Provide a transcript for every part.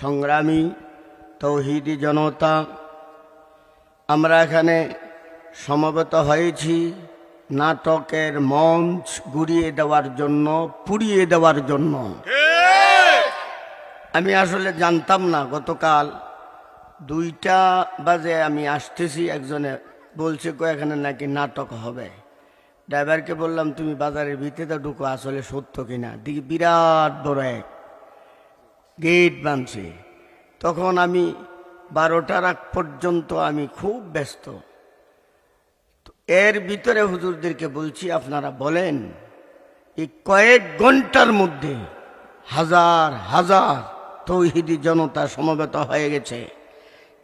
সংগ্রামী, তৌহিদি জনতা, আমরা এখানে সমবেত হয়েছি নাটকের মঞ্চ গুড়িয়ে দেওয়ার জন্য, পুড়িয়ে দেওয়ার জন্য। আমি আসলে জানতাম না, গতকাল দুইটা বাজে আমি আসতেছি, একজনে বলছে কো এখানে নাকি নাটক হবে? ড্রাইভারকে বললাম, তুমি বাজারের ভিতরে ঢুকো, আসলে সত্য কিনা? দিকে বিরাট বড় এক। গেট বানছে। তখন আমি বারোটার আগ পর্যন্ত আমি খুব ব্যস্ত। এর ভিতরে হুজুরদেরকে বলছি, আপনারা বলেন এই কয়েক ঘণ্টার মধ্যে হাজার হাজার তৌহিদি জনতা সমবেত হয়ে গেছে।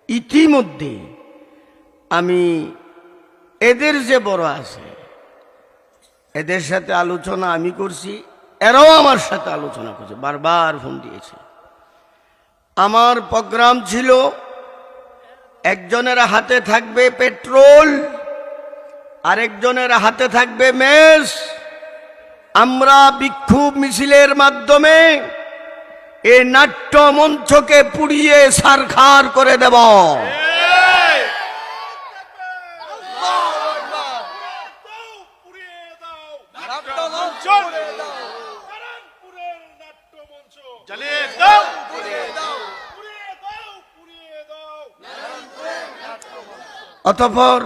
ইতিমধ্যে আমি এদের যে বড় আছে, এদের সাথে আলোচনা আমি করছি, এরাও আমার সাথে আলোচনা করছে, বারবার ফোন দিয়েছে। আমার প্রোগ্রাম ছিল একজনের হাতে থাকবে পেট্রোল আরেকজনের হাতে থাকবে মেষ আমরা বিক্ষোভ মিছিলের মাধ্যমে এ নাট্য মঞ্চকে পুড়িয়ে সারখার করে দেব। দাও পুড়িয়ে দাও পুড়িয়ে দাও অতঃপর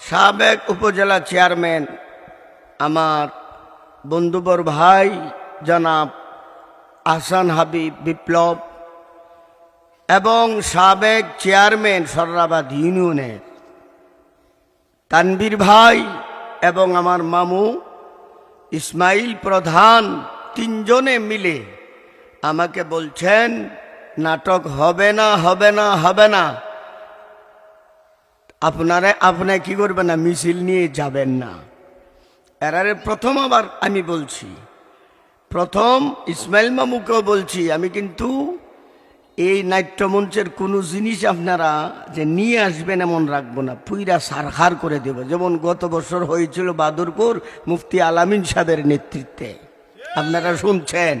সাবেক উপজেলা চেয়ারম্যান আমার বন্ধুবর ভাই জনাব আহসান হাবিব বিপ্লব এবং সাবেক চেয়ারম্যান সর্রাবাদ ইউনিয়নের তানবীর ভাই এবং আমার মামু ইসমাইল প্রধান তিনজনে মিলে আমাকে বলছেন, নাটক হবে না হবে না হবে না। আপনারা, আপনি কি করবেন না, মিছিল নিয়ে যাবেন না। এরারে প্রথম আবার আমি বলছি, প্রথম ইসমাইল মামুকেও বলছি, আমি কিন্তু এই নাট্যমঞ্চের কোনো জিনিস আপনারা যে নিয়ে আসবেন এমন রাখব না, পুইরা সারহার করে দেব। যেমন গত বছর হয়েছিল বাদুরপুর মুফতি আলামিন সাহেবের নেতৃত্বে। আপনারা শুনছেন?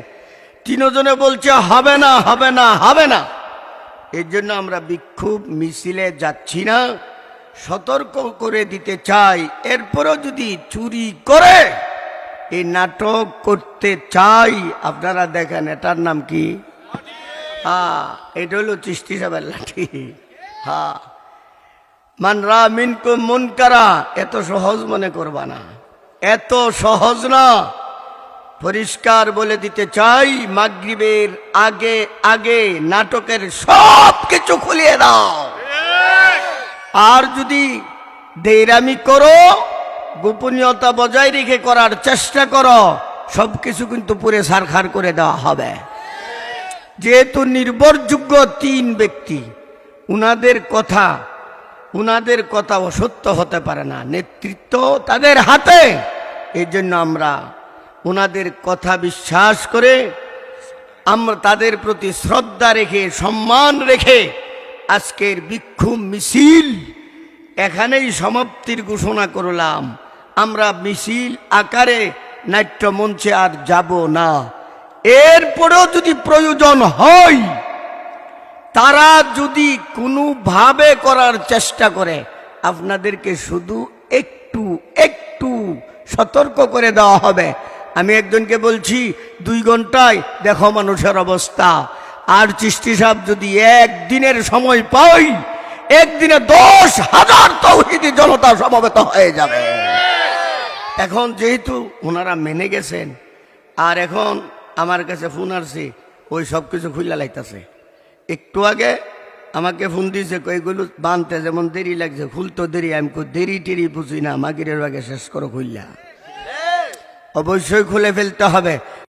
তিনজনে বলছে, হবে না হবে না হবে না। এর জন্য আমরা বিক্ষোভ মিছিলে যাচ্ছি না। সতর্ক করে দিতে চাই। এরপরও যদি চুরি করে এই নাটক করতে চাই, আপনারা দেখেন, এটার নাম কি? হ্যাঁ এটা হলো চিষ্টি সাহেবের লাঠি। হ্যাঁ। মানরা মিনকু মন কারা, এত সহজ মনে করবা না। এত সহজ না। পরিষ্কার বলে দিতে চাই, মাগরিবের আগে আগে নাটকের সব কিছু খুলিয়ে দাও। আর যদি দেরামি করো, গোপনীয়তা বজায় রেখে করার চেষ্টা করো সব কিছু কিন্তু পুরে সারখার করে দেওয়া হবে। যেহেতু নির্ভরযোগ্য তিন ব্যক্তি, উনাদের কথা উনাদের কথা অসত্য হতে পারে না। নেতৃত্ব তাদের হাতে। এই জন্য আমরা উনাদের কথা বিশ্বাস করে, আমরা তাদের প্রতি শ্রদ্ধা রেখে, সম্মান রেখে আজকের বিক্ষোভ মিছিল, এখানেই সমাপ্তির ঘোষণা করলাম। আমরা মিছিল আকারে নাট্যমঞ্চে আর যাব না। এরপরেও যদি প্রয়োজন হয়, তারা যদি কোনোভাবে করার চেষ্টা করে, আপনাদেরকে শুধু একটু একটু সতর্ক করে দেওয়া হবে। আমি একজনকে বলছি, দুই ঘন্টায় দেখো মানুষের অবস্থা। আর চিষ্টি সাহেব যদি একদিনের সময় পাই, একদিনে দশ হাজার তৌহিদি জনতা সমবেত হয়ে যাবে। এখন যেহেতু ওনারা মেনে গেছেন, আর এখন আমার কাছে ফোন আসছে, ওই সব কিছু খুললা লাইতেছে। একটু আগে আমাকে ফোন দিয়েছে কইগুলো বানতে যেমন দেরি লাগছে খুলতো দেরি, আমি কই দেরি টেরি বুঝি না, মাগিরের আগে শেষ করো খুললা অবশ্যই খুলে ফেলতে হবে।